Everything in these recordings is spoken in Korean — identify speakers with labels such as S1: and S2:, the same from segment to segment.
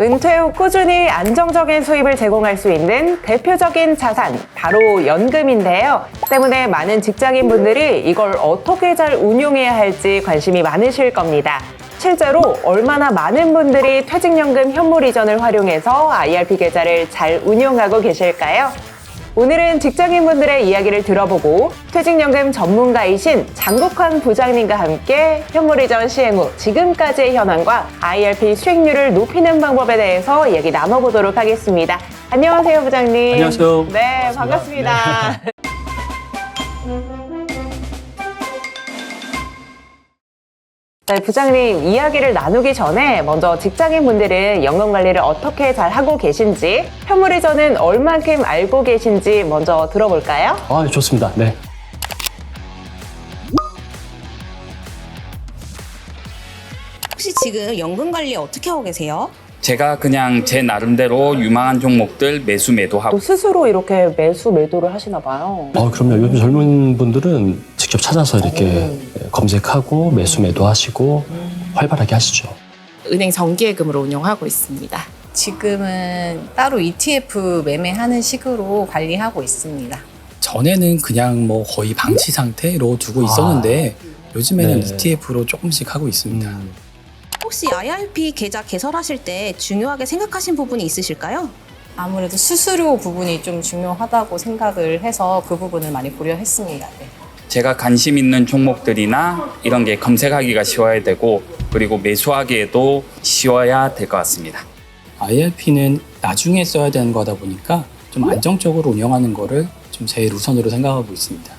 S1: 은퇴 후 꾸준히 안정적인 수입을 제공할 수 있는 대표적인 자산, 바로 연금인데요. 때문에 많은 직장인분들이 이걸 어떻게 잘 운용해야 할지 관심이 많으실 겁니다. 실제로 얼마나 많은 분들이 퇴직연금 현물 이전을 활용해서 IRP 계좌를 잘 운용하고 계실까요? 오늘은 직장인분들의 이야기를 들어보고 퇴직연금 전문가이신 장국환 부장님과 함께 현물 이전 시행 후 지금까지의 현황과 IRP 수익률을 높이는 방법에 대해서 이야기 나눠보도록 하겠습니다. 안녕하세요, 부장님.
S2: 안녕하세요.
S1: 네, 반갑습니다. 네, 부장님 이야기를 나누기 전에 먼저 직장인분들은 연금 관리를 어떻게 잘 하고 계신지, 현물이전은 얼만큼 알고 계신지 먼저 들어볼까요?
S2: 아, 좋습니다. 네.
S3: 혹시 지금 연금 관리 어떻게 하고 계세요?
S4: 제가 그냥 제 나름대로 유망한 종목들 매수 매도하고
S1: 또 스스로 이렇게 매수 매도를 하시나 봐요.
S2: 어, 그럼요. 요즘 젊은 분들은 직접 찾아서 이렇게 검색하고 매수 매도하시고 활발하게 하시죠.
S5: 은행 정기예금으로 운영하고 있습니다.
S6: 지금은 따로 ETF 매매하는 식으로 관리하고 있습니다.
S7: 전에는 그냥 뭐 거의 방치 상태로 두고 있었는데 요즘에는
S2: 네.
S7: ETF로 조금씩 하고 있습니다.
S2: 음,
S3: 혹시 IRP 계좌 개설하실 때 중요하게 생각하신 부분이 있으실까요?
S6: 아무래도 수수료 부분이 좀 중요하다고 생각을 해서 그 부분을 많이 고려했습니다. 네.
S4: 제가 관심 있는 종목들이나 이런 게 검색하기가 쉬워야 되고 그리고 매수하기에도 쉬워야 될 것 같습니다.
S7: IRP는 나중에 써야 되는 거다 보니까 좀 안정적으로 운영하는 거를 좀 제일 우선으로 생각하고 있습니다.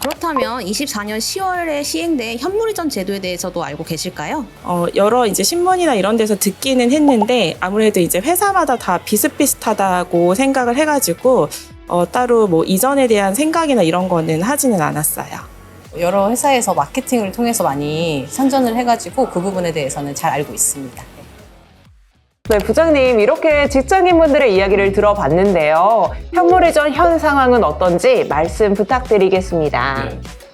S3: 그렇다면 24년 10월에 시행된 현물이전 제도에 대해서도 알고 계실까요?
S5: 어, 여러 이제 신문이나 이런 데서 듣기는 했는데 아무래도 이제 회사마다 다 비슷비슷하다고 생각을 해가지고 어, 따로 뭐 이전에 대한 생각이나 이런 거는 하지는 않았어요.
S6: 여러 회사에서 마케팅을 통해서 많이 선전을 해가지고 그 부분에 대해서는 잘 알고 있습니다. 네.
S1: 네, 부장님 이렇게 직장인분들의 이야기를 들어봤는데요. 현물이전 현 상황은 어떤지 말씀 부탁드리겠습니다.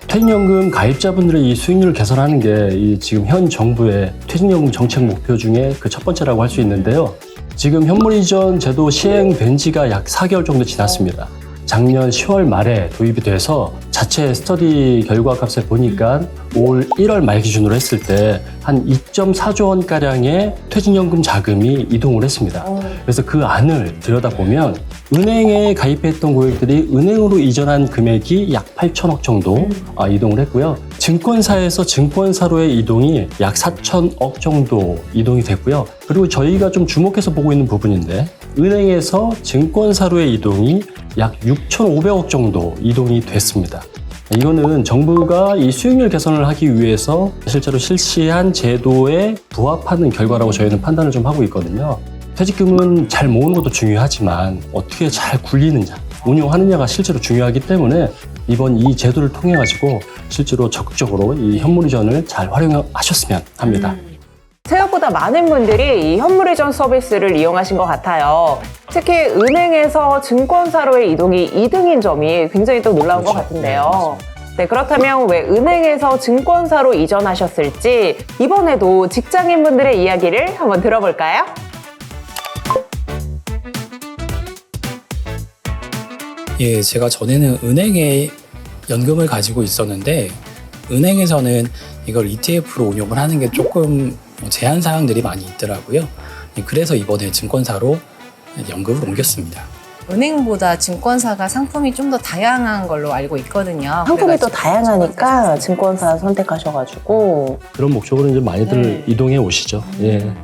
S2: 퇴직연금 가입자분들의 이 수익률을 개선하는 게 이 지금 현 정부의 퇴직연금 정책 목표 중에 그 첫 번째라고 할 수 있는데요. 지금 현물 이전 제도 시행된 지가 약 4개월 정도 지났습니다. 작년 10월 말에 도입이 돼서 자체 스터디 결과 값을 보니까 올 1월 말 기준으로 했을 때 한 2.4조 원가량의 퇴직연금 자금이 이동을 했습니다. 그래서 그 안을 들여다보면 은행에 가입했던 고객들이 은행으로 이전한 금액이 약 8천억 정도 아, 이동을 했고요. 증권사에서 증권사로의 이동이 약 4천억 정도 이동이 됐고요. 그리고 저희가 좀 주목해서 보고 있는 부분인데 은행에서 증권사로의 이동이 약 6,500억 정도 이동이 됐습니다. 이거는 정부가 이 수익률 개선을 하기 위해서 실제로 실시한 제도에 부합하는 결과라고 저희는 판단을 좀 하고 있거든요. 퇴직금은 잘 모으는 것도 중요하지만 어떻게 잘 굴리느냐, 운용하느냐가 실제로 중요하기 때문에 이번 이 제도를 통해 가지고 실제로 적극적으로 이 현물이전을 잘 활용하셨으면 합니다.
S1: 생각보다 많은 분들이 이 현물이전 서비스를 이용하신 것 같아요. 특히 은행에서 증권사로의 이동이 2등인 점이 굉장히 또 놀라운 것
S2: 그렇죠.
S1: 같은데요. 네, 그렇다면 왜 은행에서 증권사로 이전하셨을지 이번에도 직장인분들의 이야기를 한번 들어볼까요?
S7: 예, 제가 전에는 은행에 연금을 가지고 있었는데 은행에서는 이걸 ETF로 운용을 하는 게 조금 제한 사항들이 많이 있더라고요. 예, 그래서 이번에 증권사로 연금을 옮겼습니다.
S6: 은행보다 증권사가 상품이 좀 더 다양한 걸로 알고 있거든요.
S1: 상품이 또
S6: 그래가지고
S1: 다양하니까 증권사 선택하셔가지고
S2: 그런 목적으로 이제 많이들
S6: 네.
S2: 이동해 오시죠. 예.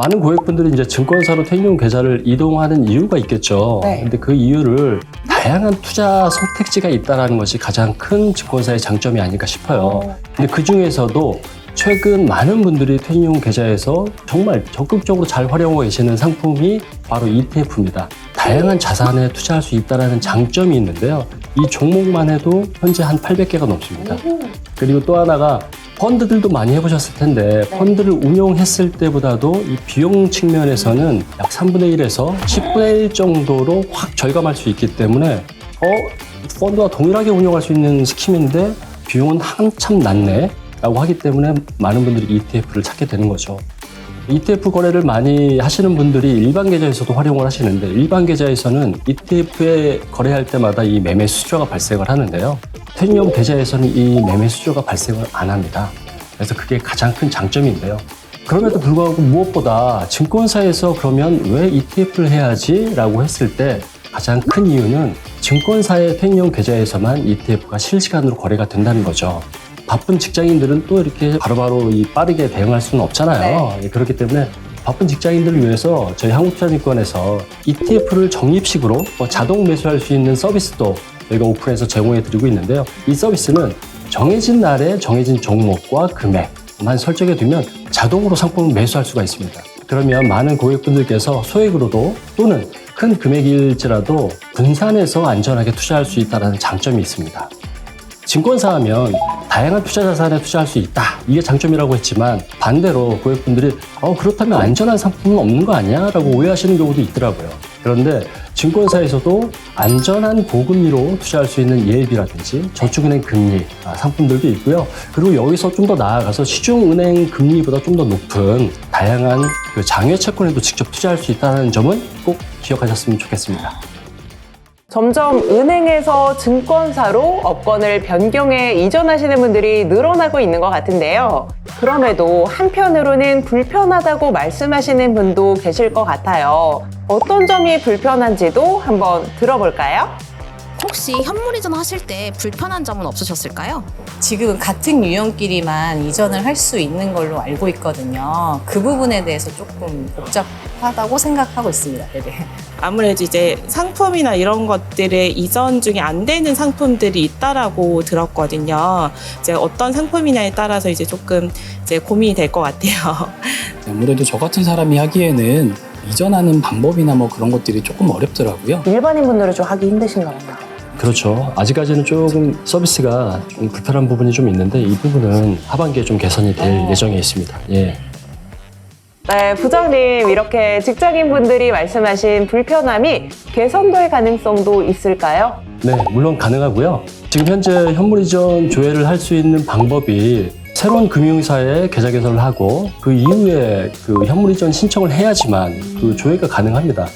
S2: 많은 고객분들이 이제 증권사로 퇴직금 계좌를 이동하는 이유가 있겠죠.
S1: 네.
S2: 근데 그 이유를 다양한 투자 선택지가 있다는 것이 가장 큰 증권사의 장점이 아닐까 싶어요. 근데 그 중에서도 최근 많은 분들이 퇴직금 계좌에서 정말 적극적으로 잘 활용하고 계시는 상품이 바로 ETF입니다. 다양한 자산에 투자할 수 있다는 장점이 있는데요. 이 종목만 해도 현재 한 800개가 넘습니다. 그리고 또 하나가 펀드들도 많이 해보셨을 텐데 펀드를 운용했을 때보다도 이 비용 측면에서는 약 3분의 1에서 10분의 1 정도로 확 절감할 수 있기 때문에 어 펀드와 동일하게 운용할 수 있는 스킴인데 비용은 한참 낮네 라고 하기 때문에 많은 분들이 ETF를 찾게 되는 거죠. ETF 거래를 많이 하시는 분들이 일반 계좌에서도 활용을 하시는데 일반 계좌에서는 ETF에 거래할 때마다 이 매매 수수료가 발생을 하는데요. 퇴직금 계좌에서는 이 매매 수수료가 발생을 안 합니다. 그래서 그게 가장 큰 장점인데요. 그럼에도 불구하고 무엇보다 증권사에서 그러면 왜 ETF를 해야지? 라고 했을 때 가장 큰 이유는 증권사의 퇴직금 계좌에서만 ETF가 실시간으로 거래가 된다는 거죠. 바쁜 직장인들은 또 이렇게 바로바로 이 빠르게 대응할 수는 없잖아요. 예, 그렇기 때문에 바쁜 직장인들을 위해서 저희 한국투자증권에서 ETF를 적립식으로 뭐 자동 매수할 수 있는 서비스도 저희가 오픈해서 제공해 드리고 있는데요. 이 서비스는 정해진 날에 정해진 종목과 금액만 설정해 두면 자동으로 상품을 매수할 수가 있습니다. 그러면 많은 고객분들께서 소액으로도 또는 큰 금액일지라도 분산해서 안전하게 투자할 수 있다는 장점이 있습니다. 증권사 하면 다양한 투자 자산에 투자할 수 있다. 이게 장점이라고 했지만 반대로 고객분들이 어, 그렇다면 안전한 상품은 없는 거 아니야? 라고 오해하시는 경우도 있더라고요. 그런데 증권사에서도 안전한 고금리로 투자할 수 있는 예비라든지 저축은행 금리 아, 상품들도 있고요. 그리고 여기서 좀 더 나아가서 시중은행 금리보다 좀 더 높은 다양한 그 장외 채권에도 직접 투자할 수 있다는 점은 꼭 기억하셨으면 좋겠습니다.
S1: 점점 은행에서 증권사로 업권을 변경해 이전하시는 분들이 늘어나고 있는 것 같은데요. 그럼에도 한편으로는 불편하다고 말씀하시는 분도 계실 것 같아요. 어떤 점이 불편한지도 한번 들어볼까요?
S3: 혹시 현물 이전 하실 때 불편한 점은 없으셨을까요?
S6: 지금 같은 유형끼리만 이전을 할 수 있는 걸로 알고 있거든요. 그 부분에 대해서 조금 복잡하다고 생각하고 있습니다. 네네.
S5: 아무래도 이제 상품이나 이런 것들의 이전 중에 안 되는 상품들이 있다라고 들었거든요. 이제 어떤 상품이냐에 따라서 이제 조금 이제 고민이 될 것 같아요.
S7: 아무래도 저 같은 사람이 하기에는 이전하는 방법이나 뭐 그런 것들이 조금 어렵더라고요.
S1: 일반인 분들은 좀 하기 힘드신가 봐요.
S2: 그렇죠. 아직까지는 조금 서비스가 좀 불편한 부분이 좀 있는데 이 부분은 하반기에 좀 개선이 될 예정에 있습니다. 예.
S1: 네, 부장님 이렇게 직장인 분들이 말씀하신 불편함이 개선될 가능성도 있을까요?
S2: 네, 물론 가능하고요. 지금 현재 현물 이전 조회를 할 수 있는 방법이 새로운 금융사에 계좌 개설을 하고 그 이후에 그 현물 이전 신청을 해야지만 그 조회가 가능합니다.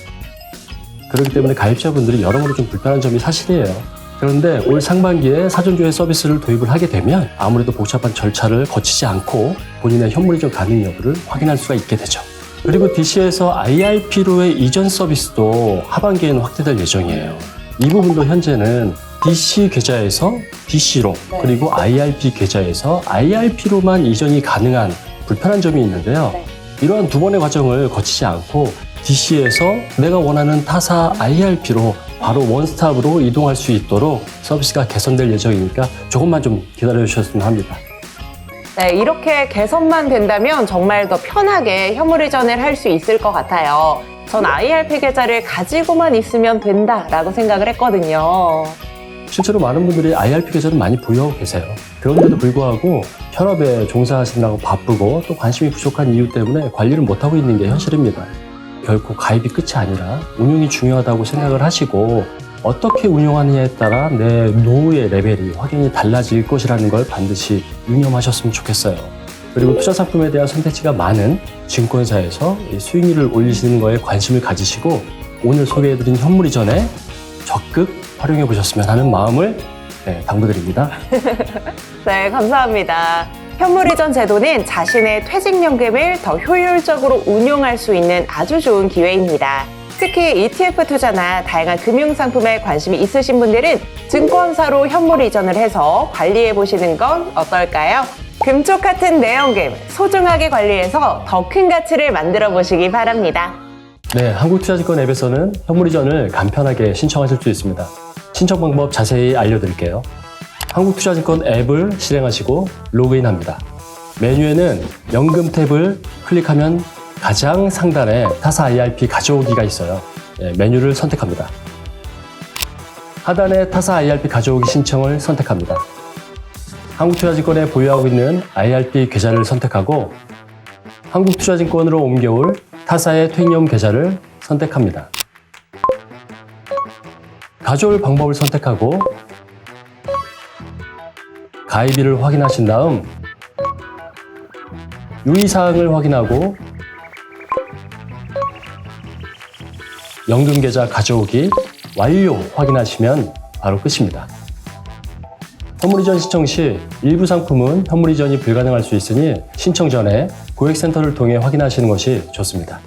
S2: 그렇기 때문에 가입자분들이 여러모로 좀 불편한 점이 사실이에요. 그런데 올 상반기에 사전조회 서비스를 도입을 하게 되면 아무래도 복잡한 절차를 거치지 않고 본인의 현물 이전 가능 여부를 확인할 수가 있게 되죠. 그리고 DC에서 IRP로의 이전 서비스도 하반기에는 확대될 예정이에요. 이 부분도 현재는 DC 계좌에서 DC로 그리고 IRP 계좌에서 IRP로만 이전이 가능한 불편한 점이 있는데요. 이러한 두 번의 과정을 거치지 않고 DC에서 내가 원하는 타사 IRP로 바로 원스톱으로 이동할 수 있도록 서비스가 개선될 예정이니까 조금만 좀 기다려 주셨으면 합니다.
S1: 네, 이렇게 개선만 된다면 정말 더 편하게 현물 이전을 할 수 있을 것 같아요. 전 IRP 계좌를 가지고만 있으면 된다라고 생각을 했거든요.
S2: 실제로 많은 분들이 IRP 계좌를 많이 보유하고 계세요. 그런데도 불구하고 현업에 종사하시느라고 바쁘고 또 관심이 부족한 이유 때문에 관리를 못하고 있는 게 현실입니다. 결코 가입이 끝이 아니라 운용이 중요하다고 생각을 하시고 어떻게 운용하느냐에 따라 내 노후의 레벨이 확연히 달라질 것이라는 걸 반드시 유념하셨으면 좋겠어요. 그리고 투자 상품에 대한 선택지가 많은 증권사에서 이 수익률을 올리시는 거에 관심을 가지시고 오늘 소개해드린 현물 이전에 적극 활용해 보셨으면 하는 마음을 네, 당부드립니다.
S1: 네, 감사합니다. 현물 이전 제도는 자신의 퇴직연금을 더 효율적으로 운용할 수 있는 아주 좋은 기회입니다. 특히 ETF 투자나 다양한 금융상품에 관심이 있으신 분들은 증권사로 현물 이전을 해서 관리해 보시는 건 어떨까요? 금쪽 같은 내연금 소중하게 관리해서 더 큰 가치를 만들어 보시기 바랍니다.
S2: 네, 한국투자증권 앱에서는 현물 이전을 간편하게 신청하실 수 있습니다. 신청 방법 자세히 알려드릴게요. 한국투자증권 앱을 실행하시고 로그인합니다. 메뉴에는 연금 탭을 클릭하면 가장 상단에 타사 IRP 가져오기가 있어요. 네, 메뉴를 선택합니다. 하단에 타사 IRP 가져오기 신청을 선택합니다. 한국투자증권에 보유하고 있는 IRP 계좌를 선택하고 한국투자증권으로 옮겨올 타사의 퇴임금 계좌를 선택합니다. 가져올 방법을 선택하고 가입일을 확인하신 다음 유의사항을 확인하고 연금계좌 가져오기 완료 확인하시면 바로 끝입니다. 현물이전 신청 시 일부 상품은 현물이전이 불가능할 수 있으니 신청 전에 고객센터를 통해 확인하시는 것이 좋습니다.